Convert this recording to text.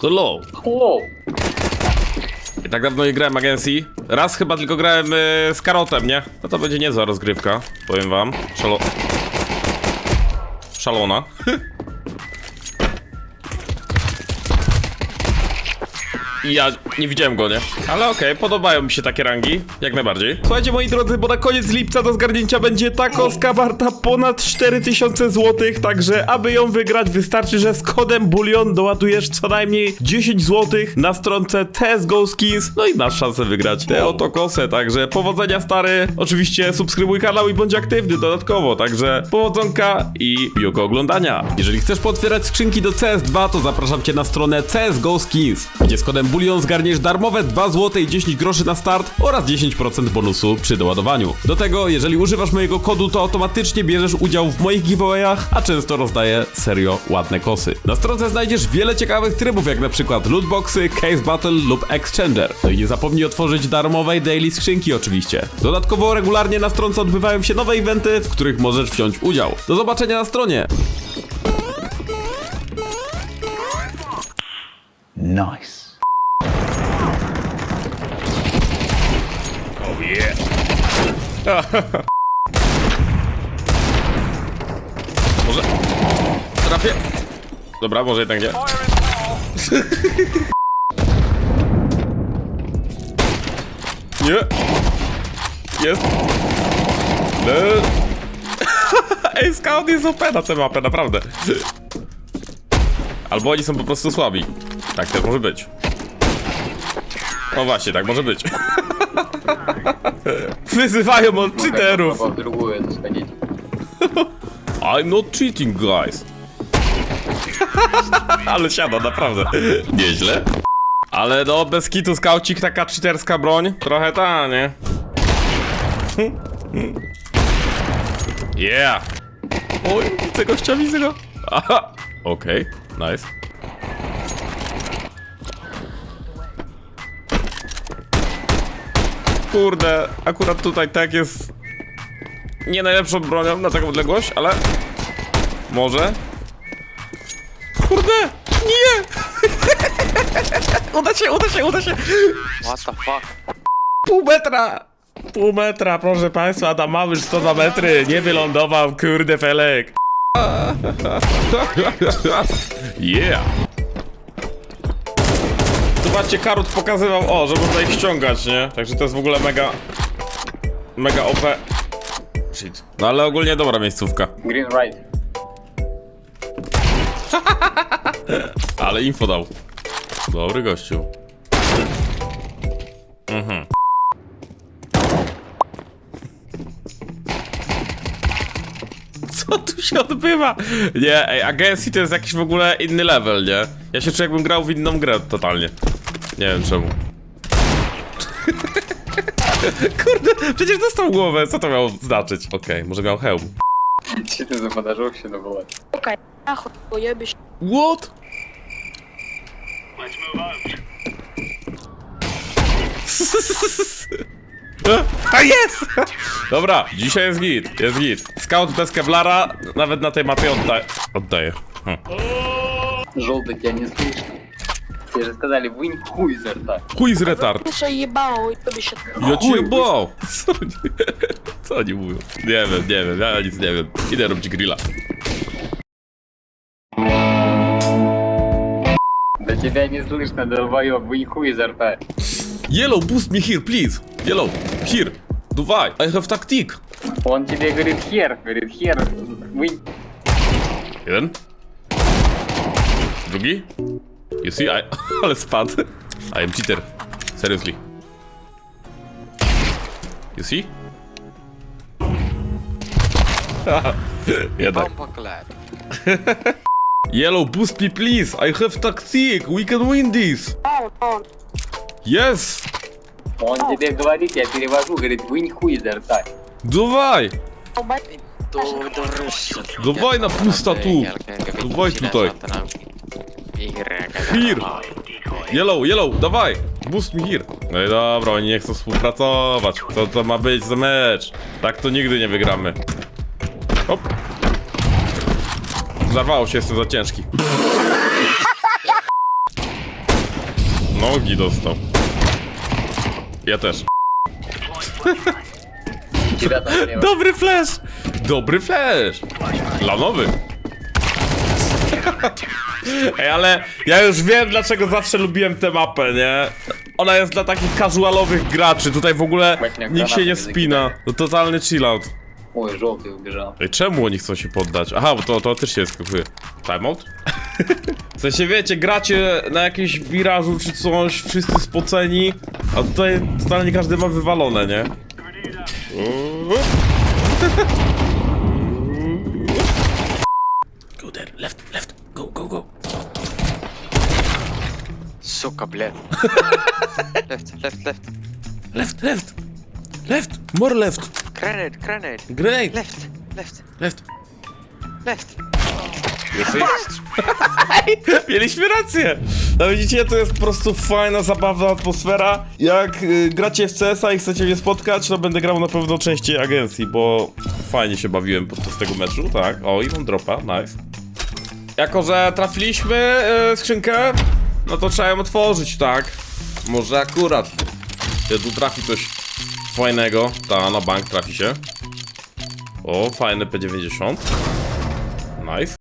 Hello. Hello. I tak dawno nie grałem agencji. Raz chyba tylko grałem y, z karotem, nie? No to będzie niezła rozgrywka, powiem wam. Szalo... Szalona. I ja nie widziałem go, nie? Ale okej, podobają mi się takie rangi, jak najbardziej. Słuchajcie moi drodzy, bo na koniec lipca do zgarnięcia będzie ta kostka warta ponad 4000 zł, także aby ją wygrać wystarczy, że z kodem Bulion doładujesz co najmniej 10 zł na stronce CSGO Skins, no i masz szansę wygrać tę oto kosę, także powodzenia stary. Oczywiście subskrybuj kanał i bądź aktywny dodatkowo, także powodzonka i miłego oglądania. Jeżeli chcesz potwierać skrzynki do CS2, to zapraszam cię na stronę CSGO Skins, gdzie z kodem Bulion zgarniesz darmowe 2 zł i 10 groszy na start oraz 10% bonusu przy doładowaniu. Do tego, jeżeli używasz mojego kodu, to automatycznie bierzesz udział w moich giveawayach, a często rozdaję serio ładne kosy. Na stronce znajdziesz wiele ciekawych trybów, jak na przykład lootboxy, case battle lub exchanger. No i nie zapomnij otworzyć darmowej daily skrzynki oczywiście. Dodatkowo regularnie na stronce odbywają się nowe eventy, w których możesz wziąć udział. Do zobaczenia na stronie! Nice. Yeah. może... Trafię? Dobra, może jednak nie. nie. Jest. No. Ej, scout jest OP na tę mapę, naprawdę. Albo oni są po prostu słabi. Tak też może być. No właśnie, tak może być. Wyzywają od cheaterów. Могу в другую это сходить. I'm not cheating, guys. Ale siada, naprawdę. Nieźle. Ale no, bez kitu skaucik, taka cheaterska broń. Trochę ta, nie? Yeah. Oj, widzę gościa, widzę go. Aha. Okej, nice. Kurde, akurat tutaj tak jest nie najlepszą bronią na taką odległość, ale może. Kurde! Nie! uda się, uda się, uda się! What the fuck? Pół metra! Pół metra, proszę państwa, tam mały 102 metry, nie wylądował, kurde felek. Yeah! Zobaczcie, Karut pokazywał, o, że można ich ściągać, nie? Także to jest w ogóle mega... Mega OP. Shit. No ale ogólnie dobra miejscówka. Green right. Ale info dał. Dobry gościu. Mhm. Co tu się odbywa? Nie, ej, agencji to jest jakiś w ogóle inny level, nie? Ja się czuję jakbym grał w inną grę totalnie. Nie wiem czemu. Kurde, przecież dostał głowę, co to miało znaczyć? Okej, może miał hełm. Ci ty zapadarzył się do wola. Okej, na chuj, pojebie się. What? A jest! Dobra, dzisiaj jest git, jest git. Scout bez Kevlara, nawet na tej mapie odda oddaję. Hm. Żołdek, ja nie. Тебе же сказали, вынь хуй изо рта. Хуй из ретард. А Слушай, ебало, ой, то бишь. Я Хуй. чебал! Sadi vuju. Djeve, djeve, radic, djeve. Ide rumči grila. Да тебя не слышно, долбоёб, вынь хуй изо рта. Yellow, boost me here, please. Yellow, here. Давай, I have tactic. Он тебе говорит хер, говорит хер, вынь. Jedan. Drugi. You see, I... ale spadł. I am cheater. Seriously. You see? Jednak. Yellow, boost me please! I have tactic! We can win this! Даун, даун. Yes! Он тебе говорит, я перевожу, говорит, вынь хуй изо рта. Dawaj! Долбать. Dawaj na pusta tu! Hir, Yellow, yellow, dawaj! Boost mi Hir. No i dobra, oni nie chcą współpracować. Co to ma być za mecz? Tak to nigdy nie wygramy. Hop! Zarwało się, jestem za ciężki. Nogi dostał. Ja też. Dobry flash! Dobry flash! Lanowy! Ej, ale ja już wiem, dlaczego zawsze lubiłem tę mapę, nie? Ona jest dla takich casualowych graczy, tutaj w ogóle nikt się nie spina. To totalny chillout. Oj, żółty ubierzał. Ej, czemu oni chcą się poddać? Aha, bo to automatycznie jest kuchy. Timeout? w sensie wiecie, gracie na jakimś mirażu czy coś, wszyscy spoceni, a tutaj totalnie każdy ma wywalone, nie? Left. left, left, left. Left, left. Left, more left. Grenade, grenade. Grenade. Left, left, Left. left. Jesteś... Mieliśmy rację! No widzicie, to jest po prostu fajna, zabawna atmosfera. Jak y, gracie w CS-a i chcecie mnie spotkać, to będę grał na pewno częściej agencji, bo fajnie się bawiłem podczas tego meczu, tak. O, i mam dropa, nice. Jako, że trafiliśmy y, skrzynkę, no to trzeba ją otworzyć, tak. Może akurat. Ja tu trafi coś fajnego. Ta, na bank trafi się. O, fajny P90. Nice.